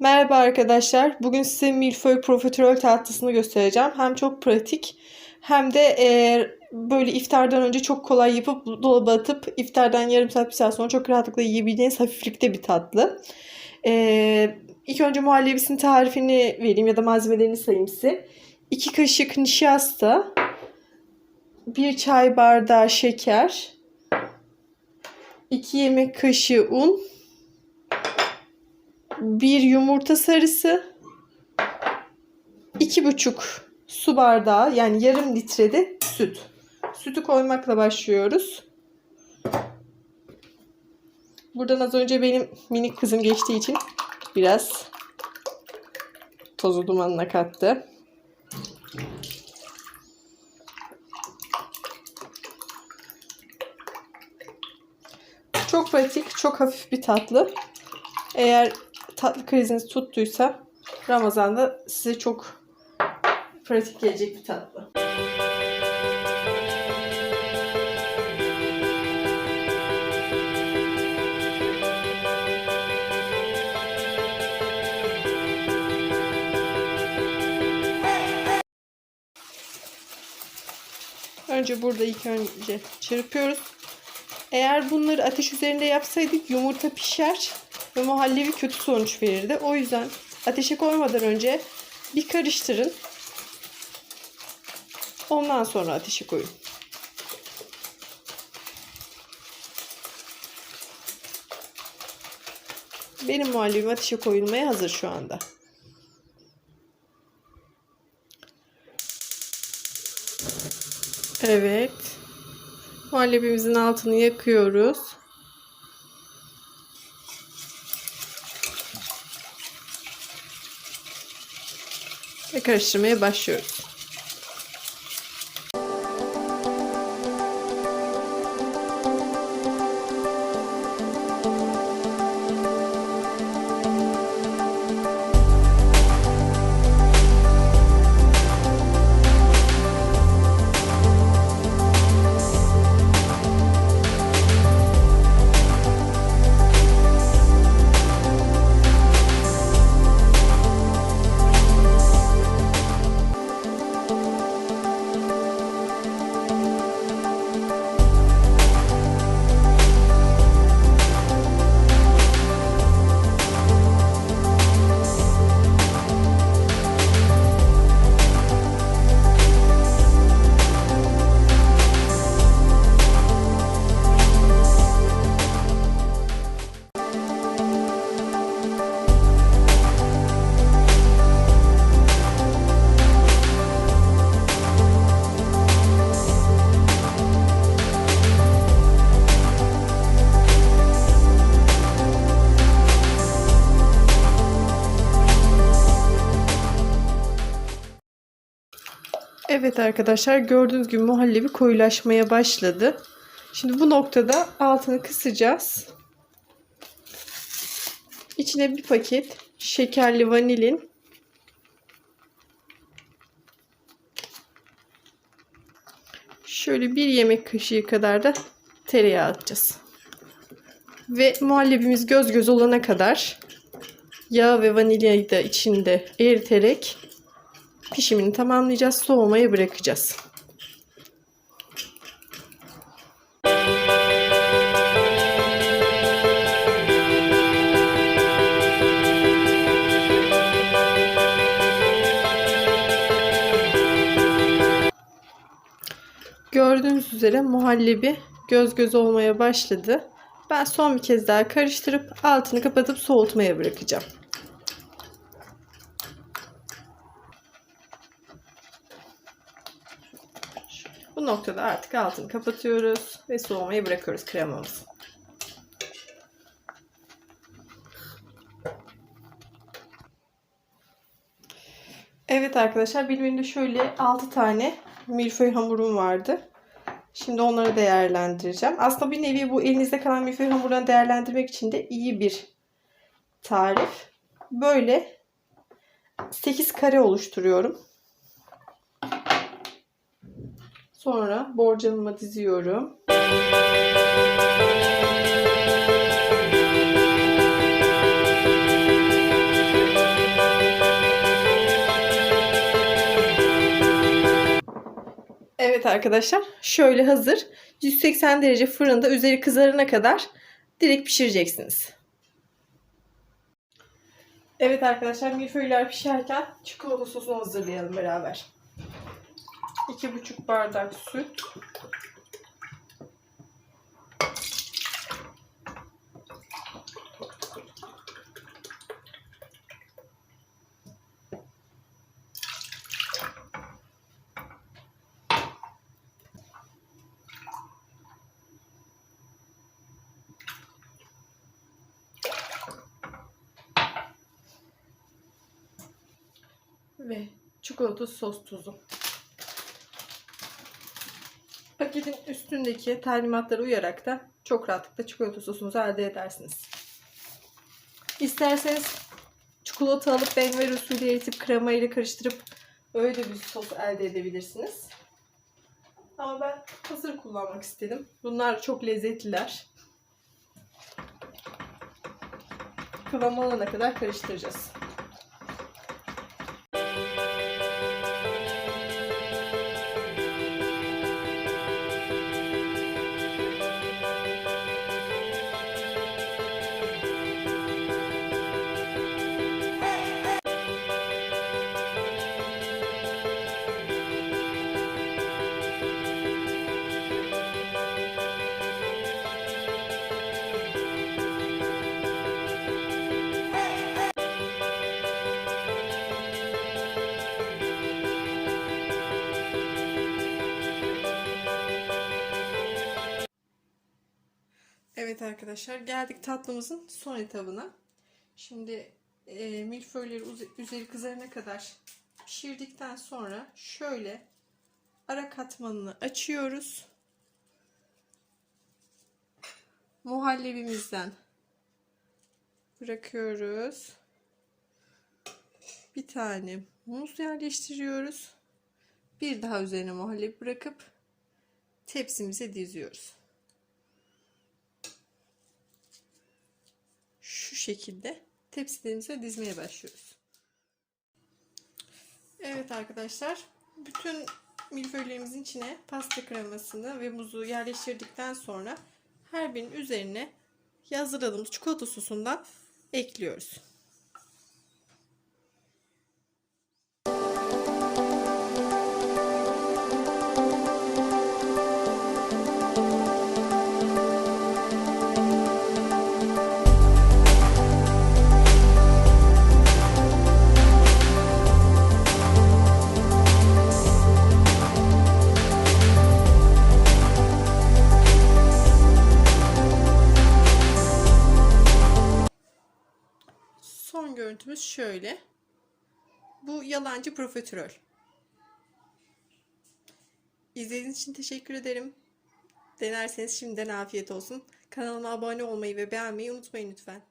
Merhaba arkadaşlar. Bugün size milföy profiterol tatlısını göstereceğim. Hem çok pratik hem de e, böyle iftardan önce çok kolay yapıp dolaba atıp iftardan yarım saat bir saat sonra çok rahatlıkla yiyebileceğiniz hafiflikte bir tatlı. E, ilk önce muhallebisinin tarifini vereyim ya da malzemelerini sayayım size. 2 kaşık nişasta, 1 çay bardağı şeker, 2 yemek kaşığı un, bir yumurta sarısı, iki buçuk su bardağı yani yarım litrede süt. Sütü koymakla başlıyoruz. Buradan az önce benim minik kızım geçtiği için biraz tozu dumanına kattı. Çok pratik, çok hafif bir tatlı. Eğer tatlı kriziniz tuttuysa Ramazan'da size çok pratik gelecek bir tatlı. Önce burada ilk önce çırpıyoruz. Eğer bunları ateş üzerinde yapsaydık yumurta pişer ve muhallebi kötü sonuç verirdi. O yüzden ateşe koymadan önce bir karıştırın. Ondan sonra ateşe koyun. Benim muhallebim ateşe koyulmaya hazır şu anda. Evet. Muhallebimizin altını yakıyoruz. Ve karıştırmaya başlıyoruz. Evet arkadaşlar gördüğünüz gibi muhallebi koyulaşmaya başladı. Şimdi bu noktada altını kısacağız. İçine bir paket şekerli vanilin şöyle bir yemek kaşığı kadar da tereyağı atacağız. Ve muhallebimiz göz göz olana kadar yağ ve vanilyayı da içinde eriterek pişimini tamamlayacağız. Soğumaya bırakacağız. Gördüğünüz üzere muhallebi göz göz olmaya başladı. Ben son bir kez daha karıştırıp altını kapatıp soğutmaya bırakacağım. Bu noktada artık altını kapatıyoruz ve soğumaya bırakıyoruz kremamızı. Evet arkadaşlar benim şöyle 6 tane milföy hamurum vardı. Şimdi onları değerlendireceğim. Aslında bir nevi bu elinizde kalan milföy hamurlarını değerlendirmek için de iyi bir tarif. Böyle 8 kare oluşturuyorum. Sonra borcamıma diziyorum. Evet arkadaşlar şöyle hazır. 180 derece fırında üzeri kızarana kadar direkt pişireceksiniz. Evet arkadaşlar milföyler pişerken çikolata sosunu hazırlayalım beraber. 2,5 bardak süt. ve çikolata sos tuzu. Paketin üstündeki talimatlara uyarak da çok rahatlıkla çikolata sosunuzu elde edersiniz. İsterseniz çikolata alıp benver usulü eritip krema ile karıştırıp öyle bir sos elde edebilirsiniz. Ama ben hazır kullanmak istedim. Bunlar çok lezzetliler. Kıvam alana kadar karıştıracağız. Evet arkadaşlar geldik tatlımızın son etabına. Şimdi e, milföyleri üzeri kızarana kadar pişirdikten sonra şöyle ara katmanını açıyoruz. Muhallebimizden bırakıyoruz. Bir tane muz yerleştiriyoruz. Bir daha üzerine muhallebi bırakıp tepsimize diziyoruz. Şu şekilde tepsilerimize dizmeye başlıyoruz. Evet arkadaşlar bütün milföylerimizin içine pasta kremasını ve muzu yerleştirdikten sonra her birinin üzerine hazırladığımız çikolata sosundan ekliyoruz. Şöyle. Bu yalancı profiterol. İzlediğiniz için teşekkür ederim. Denerseniz şimdiden afiyet olsun. Kanalıma abone olmayı ve beğenmeyi unutmayın lütfen.